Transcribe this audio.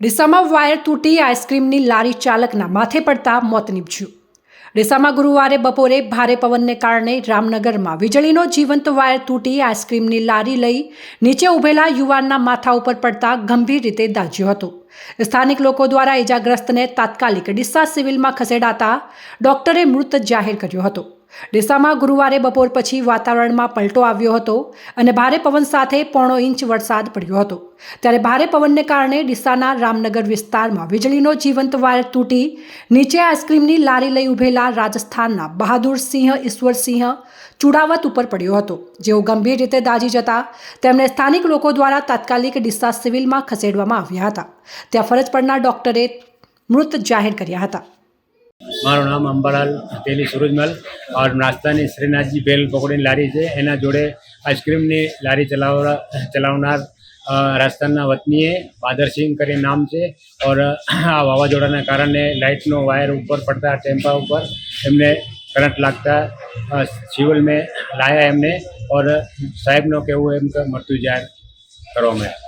ડીસામાં wire તૂટી આઈસ્ક્રીમની લારી ચાલકના માથે પડતા મોત નીપજ્યું. ડીસામાં ગુરુવારે બપોરે ભારે પવનને કારણે રામનગરમાં વીજળીનો જીવંત વાયર તૂટી આઈસ્ક્રીમની લારી લઈ નીચે ઊભેલા યુવાનના માથા ઉપર પડતા ગંભીર રીતે દાઝ્યો હતો. સ્થાનિક લોકો દ્વારા ઇજાગ્રસ્તને તાત્કાલિક ડીસા સિવિલમાં ખસેડાતા ડોક્ટરે મૃત જાહેર કર્યો હતો. ડીસામાં ગુરુવારે બપોર પછી વાતાવરણમાં પલટો આવ્યો હતો અને ભારે પવન સાથે પોણો ઇંચ વરસાદ પડ્યો હતો. ત્યારે ભારે પવનને કારણે ડીસાના રામનગર વિસ્તારમાં વીજળીનો જીવંત વાયર તૂટી નીચે આઈસ્ક્રીમની લારી લઈ ઊભેલા રાજસ્થાનના બહાદુરસિંહ ઈશ્વરસિંહ ચુડાવત ઉપર પડ્યો હતો. જેઓ ગંભીર રીતે દાઝી જતા તેમને સ્થાનિક લોકો દ્વારા તાત્કાલિક ડીસા સિવિલમાં ખસેડવામાં આવ્યા હતા. ત્યાં ફરજ પરના ડોક્ટરે મૃત જાહેર કર્યા હતા. મારું નામ અંબાલાલ તેલી સુરજમલ ઓર નાસ્તાની શ્રીનાથજી ભેલ પકોડીની લારી છે. એના જોડે આઈસ્ક્રીમની લારી ચલાવવા ચલાવનાર રાજસ્થાનના વતનીએ બાદરસિંહ કરીને નામ છે. ઓર આ વાવાઝોડાના કારણે લાઇટનો વાયર ઉપર પડતા ટેમ્પા ઉપર એમને કરંટ લાગતા સિવિલ મેં લાયા એમને. ઓર સાહેબનો કહેવું એમ મૃત્યુ જાહેર કરવામાં આવ્યા